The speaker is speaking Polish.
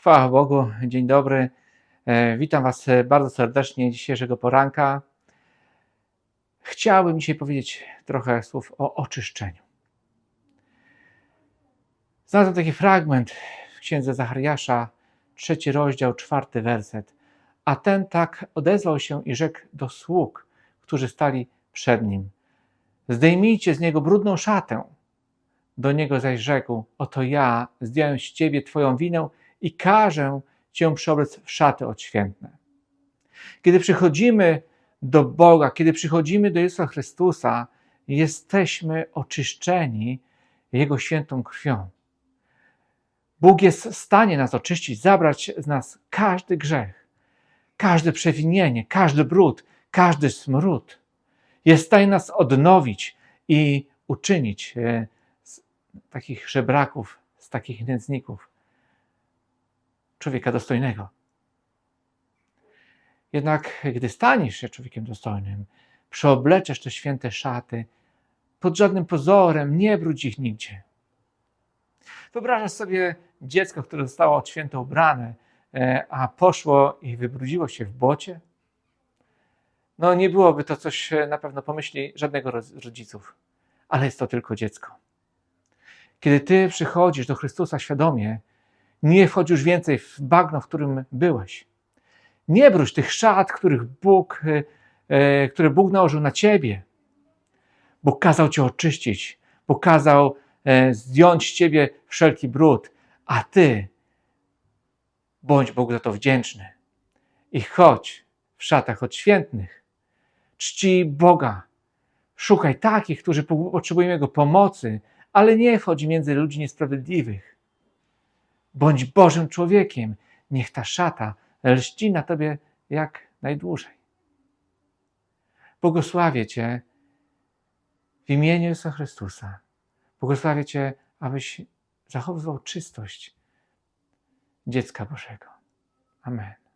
Chwała Bogu, dzień dobry. E, Witam Was bardzo serdecznie dzisiejszego poranka. Chciałbym dzisiaj powiedzieć trochę słów o oczyszczeniu. Znalazłem taki fragment w księdze Zachariasza, trzeci rozdział, czwarty werset. A ten tak odezwał się i rzekł do sług, którzy stali przed nim: Zdejmijcie z niego brudną szatę. Do niego zaś rzekł: Oto ja zdjąłem z ciebie twoją winę i każę cię przeoblec w szaty odświętne. Kiedy przychodzimy do Boga, kiedy przychodzimy do Jezusa Chrystusa, jesteśmy oczyszczeni Jego świętą krwią. Bóg jest w stanie nas oczyścić, zabrać z nas każdy grzech, każde przewinienie, każdy brud, każdy smród. Jest w stanie nas odnowić i uczynić e, z takich żebraków, z takich nędzników człowieka dostojnego. Jednak gdy staniesz się człowiekiem dostojnym, przeobleczesz te święte szaty, pod żadnym pozorem nie brudź ich nigdzie. Wyobrażasz sobie dziecko, które zostało od święta ubrane, e, a poszło i wybrudziło się w błocie? No nie byłoby to coś e, na pewno pomyśli żadnego rodziców, ale jest to tylko dziecko. Kiedy ty przychodzisz do Chrystusa świadomie, nie wchodź już więcej w bagno, w którym byłeś. Nie bruź tych szat, których Bóg, e, e, które Bóg nałożył na ciebie. Bóg kazał cię oczyścić, Bóg kazał e, zdjąć z ciebie wszelki brud, a ty bądź Bogu za to wdzięczny i chodź w szatach odświętnych. Czci Boga. Szukaj takich, którzy po- potrzebują Jego pomocy, ale nie wchodź między ludzi niesprawiedliwych. Bądź Bożym człowiekiem. Niech ta szata lści na tobie jak najdłużej. Błogosławię Cię w imieniu Jezusa Chrystusa. Błogosławię Cię, abyś zachowywał czystość dziecka Bożego. Amen.